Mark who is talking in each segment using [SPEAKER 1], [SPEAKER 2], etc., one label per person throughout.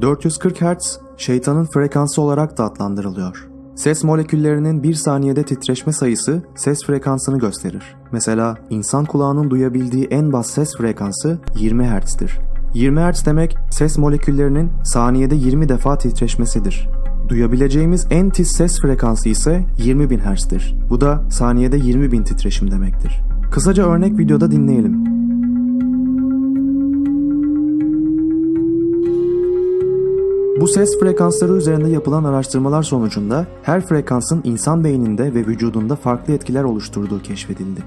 [SPEAKER 1] 440 Hz şeytanın frekansı olarak da adlandırılıyor. Ses moleküllerinin bir saniyede titreşme sayısı ses frekansını gösterir. Mesela insan kulağının duyabildiği en bas ses frekansı 20 Hz'dir. 20 Hz demek ses moleküllerinin saniyede 20 defa titreşmesidir. Duyabileceğimiz en tiz ses frekansı ise 20.000 Hz'dir. Bu da saniyede 20.000 titreşim demektir. Kısaca örnek videoda dinleyelim. Bu ses frekansları üzerinde yapılan araştırmalar sonucunda her frekansın insan beyninde ve vücudunda farklı etkiler oluşturduğu keşfedildi.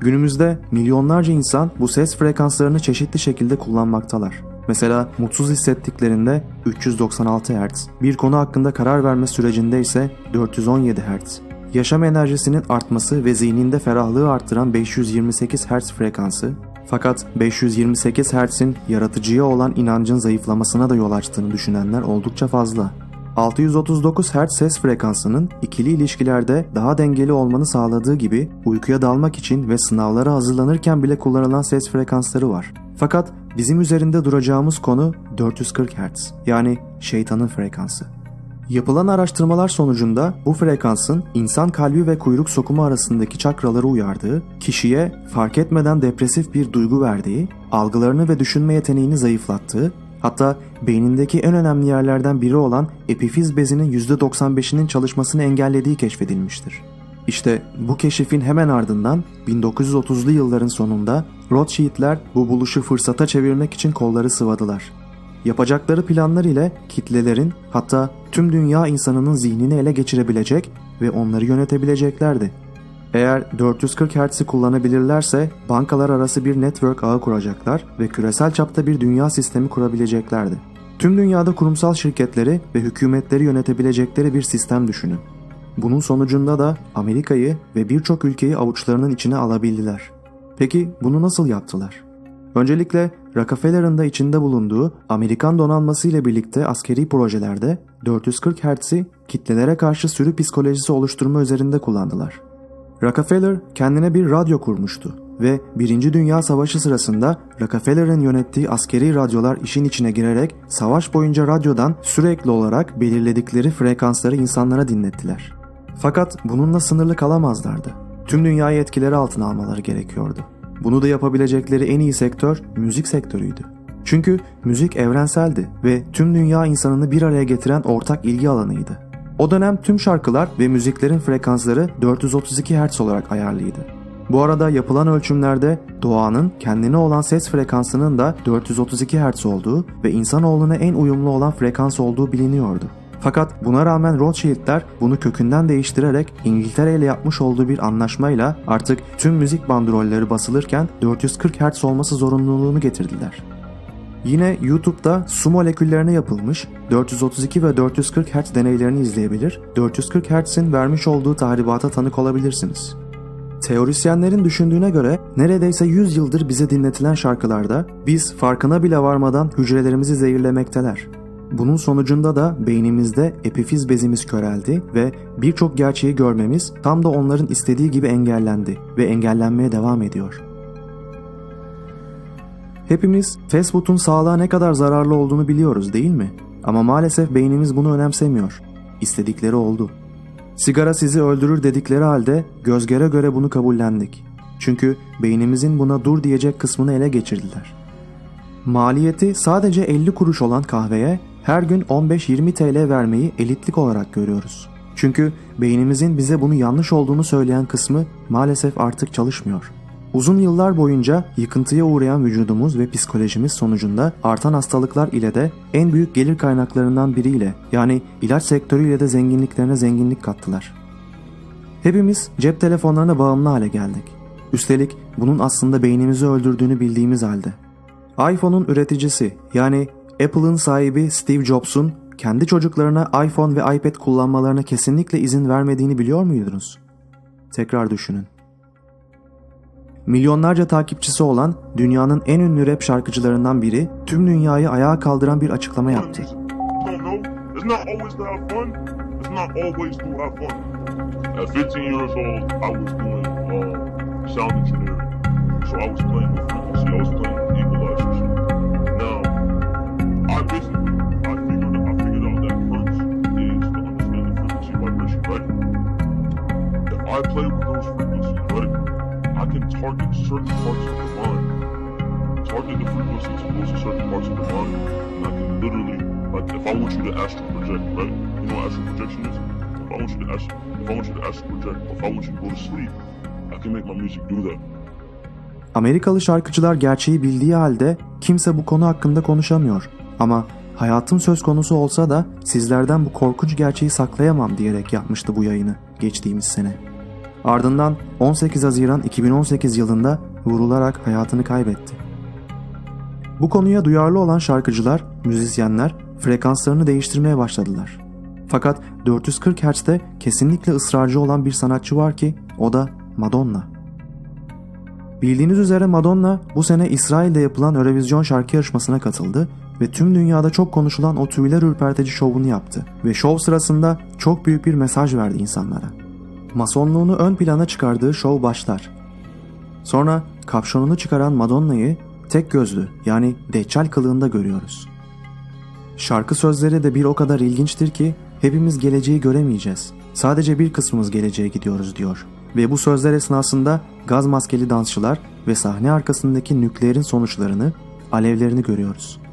[SPEAKER 1] Günümüzde milyonlarca insan bu ses frekanslarını çeşitli şekilde kullanmaktalar. Mesela mutsuz hissettiklerinde 396 Hz, bir konu hakkında karar verme sürecinde ise 417 Hz, yaşam enerjisinin artması ve zihninde ferahlığı arttıran 528 Hz frekansı, fakat 528 Hz'in yaratıcıya olan inancın zayıflamasına da yol açtığını düşünenler oldukça fazla. 639 Hz ses frekansının ikili ilişkilerde daha dengeli olmanı sağladığı gibi uykuya dalmak için ve sınavlara hazırlanırken bile kullanılan ses frekansları var. Fakat bizim üzerinde duracağımız konu 440 Hz yani şeytanın frekansı. Yapılan araştırmalar sonucunda bu frekansın insan kalbi ve kuyruk sokumu arasındaki çakraları uyardığı, kişiye fark etmeden depresif bir duygu verdiği, algılarını ve düşünme yeteneğini zayıflattığı, hatta beynindeki en önemli yerlerden biri olan epifiz bezinin %95'inin çalışmasını engellediği keşfedilmiştir. İşte bu keşifin hemen ardından 1930'lu yılların sonunda Rothschild'ler bu buluşu fırsata çevirmek için kolları sıvadılar. Yapacakları planlar ile kitlelerin hatta tüm dünya insanının zihnini ele geçirebilecek ve onları yönetebileceklerdi. Eğer 440 Hz'i kullanabilirlerse bankalar arası bir network ağı kuracaklar ve küresel çapta bir dünya sistemi kurabileceklerdi. Tüm dünyada kurumsal şirketleri ve hükümetleri yönetebilecekleri bir sistem düşünün. Bunun sonucunda da Amerika'yı ve birçok ülkeyi avuçlarının içine alabildiler. Peki bunu nasıl yaptılar? Öncelikle Rockefeller'ın da içinde bulunduğu Amerikan donanması ile birlikte askeri projelerde 440 Hz'i kitlelere karşı sürü psikolojisi oluşturma üzerinde kullandılar. Rockefeller kendine bir radyo kurmuştu ve 1. Dünya Savaşı sırasında Rockefeller'ın yönettiği askeri radyolar işin içine girerek savaş boyunca radyodan sürekli olarak belirledikleri frekansları insanlara dinlettiler. Fakat bununla sınırlı kalamazlardı. Tüm dünyayı etkileri altına almaları gerekiyordu. Bunu da yapabilecekleri en iyi sektör müzik sektörüydü. Çünkü müzik evrenseldi ve tüm dünya insanını bir araya getiren ortak ilgi alanıydı. O dönem tüm şarkılar ve müziklerin frekansları 432 Hz olarak ayarlıydı. Bu arada yapılan ölçümlerde doğanın kendine olan ses frekansının da 432 Hz olduğu ve insanoğluna en uyumlu olan frekans olduğu biliniyordu. Fakat buna rağmen Rothschild'ler bunu kökünden değiştirerek İngiltere ile yapmış olduğu bir anlaşmayla artık tüm müzik bandrolleri basılırken 440 Hz olması zorunluluğunu getirdiler. Yine YouTube'da su moleküllerine yapılmış 432 ve 440 Hz deneylerini izleyebilir, 440 Hz'in vermiş olduğu tahribata tanık olabilirsiniz. Teorisyenlerin düşündüğüne göre neredeyse 100 yıldır bize dinletilen şarkılarda biz farkına bile varmadan hücrelerimizi zehirlemekteler. Bunun sonucunda da beynimizde epifiz bezimiz köreldi ve birçok gerçeği görmemiz tam da onların istediği gibi engellendi ve engellenmeye devam ediyor. Hepimiz fast food'un sağlığa ne kadar zararlı olduğunu biliyoruz değil mi? Ama maalesef beynimiz bunu önemsemiyor. İstedikleri oldu. Sigara sizi öldürür dedikleri halde göz göre göre bunu kabullendik. Çünkü beynimizin buna dur diyecek kısmını ele geçirdiler. Maliyeti sadece 50 kuruş olan kahveye her gün 15-20 TL vermeyi elitlik olarak görüyoruz. Çünkü beynimizin bize bunu yanlış olduğunu söyleyen kısmı maalesef artık çalışmıyor. Uzun yıllar boyunca yıkıntıya uğrayan vücudumuz ve psikolojimiz sonucunda artan hastalıklar ile de en büyük gelir kaynaklarından biriyle yani ilaç sektörüyle de zenginliklerine zenginlik kattılar. Hepimiz cep telefonlarına bağımlı hale geldik. Üstelik bunun aslında beynimizi öldürdüğünü bildiğimiz halde. iPhone'un üreticisi yani Apple'ın sahibi Steve Jobs'un kendi çocuklarına iPhone ve iPad kullanmalarına kesinlikle izin vermediğini biliyor muydunuz? Tekrar düşünün. Milyonlarca takipçisi olan dünyanın en ünlü rap şarkıcılarından biri tüm dünyayı ayağa kaldıran bir açıklama yaptı.
[SPEAKER 2] You don't know. It's not always to have fun. It's not always to have fun. At 15 years old, I was doing uh. So I was playing with frequency. I was playing with equalizers.
[SPEAKER 1] Amerikalı şarkıcılar gerçeği bildiği halde kimse bu konu hakkında konuşamıyor. Ama hayatım söz konusu olsa da sizlerden bu korkunç gerçeği saklayamam diyerek yapmıştı bu yayını geçtiğimiz sene. Ardından 18 Haziran 2018 yılında vurularak hayatını kaybetti. Bu konuya duyarlı olan şarkıcılar, müzisyenler frekanslarını değiştirmeye başladılar. Fakat 440 Hz'de kesinlikle ısrarcı olan bir sanatçı var ki o da Madonna. Bildiğiniz üzere Madonna bu sene İsrail'de yapılan Eurovision şarkı yarışmasına katıldı ve tüm dünyada çok konuşulan o tüyler ürpertici şovunu yaptı ve şov sırasında çok büyük bir mesaj verdi insanlara. Masonluğunu ön plana çıkardığı şov başlar. Sonra kapşonunu çıkaran Madonna'yı tek gözlü yani deccal kılığında görüyoruz. Şarkı sözleri de bir o kadar ilginçtir ki hepimiz geleceği göremeyeceğiz. Sadece bir kısmımız geleceğe gidiyoruz diyor. Ve bu sözler esnasında gaz maskeli dansçılar ve sahne arkasındaki nükleerin sonuçlarını, alevlerini görüyoruz.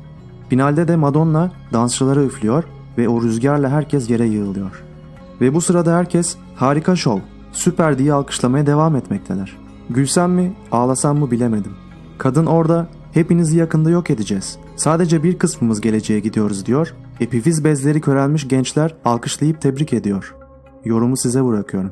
[SPEAKER 1] Finalde de Madonna dansçılara üflüyor ve o rüzgarla herkes yere yığılıyor. Ve bu sırada herkes harika şov, süper diye alkışlamaya devam etmekteler. Gülsem mi, ağlasam mı bilemedim. Kadın orada hepinizi yakında yok edeceğiz. Sadece bir kısmımız geleceğe gidiyoruz diyor. Epifiz bezleri körelmiş gençler alkışlayıp tebrik ediyor. Yorumu size bırakıyorum.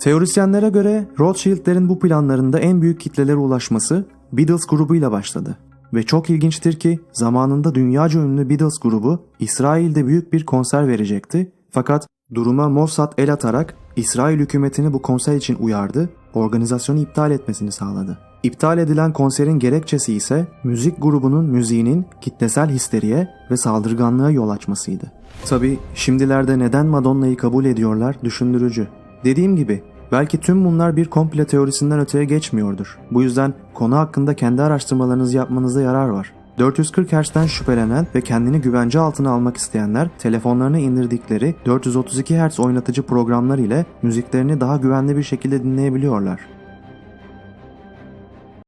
[SPEAKER 1] Teorisyenlere göre Rothschild'lerin bu planlarında en büyük kitlelere ulaşması Beatles grubuyla başladı. Ve çok ilginçtir ki zamanında dünyaca ünlü Beatles grubu İsrail'de büyük bir konser verecekti. Fakat duruma Mossad el atarak İsrail hükümetini bu konser için uyardı, organizasyonu iptal etmesini sağladı. İptal edilen konserin gerekçesi ise müzik grubunun müziğinin kitlesel histeriye ve saldırganlığa yol açmasıydı. Tabi şimdilerde neden Madonna'yı kabul ediyorlar düşündürücü. Dediğim gibi belki tüm bunlar bir komple teorisinden öteye geçmiyordur. Bu yüzden konu hakkında kendi araştırmalarınızı yapmanızda yarar var. 440 Hz'den şüphelenen ve kendini güvence altına almak isteyenler telefonlarına indirdikleri 432 Hz oynatıcı programlar ile müziklerini daha güvenli bir şekilde dinleyebiliyorlar.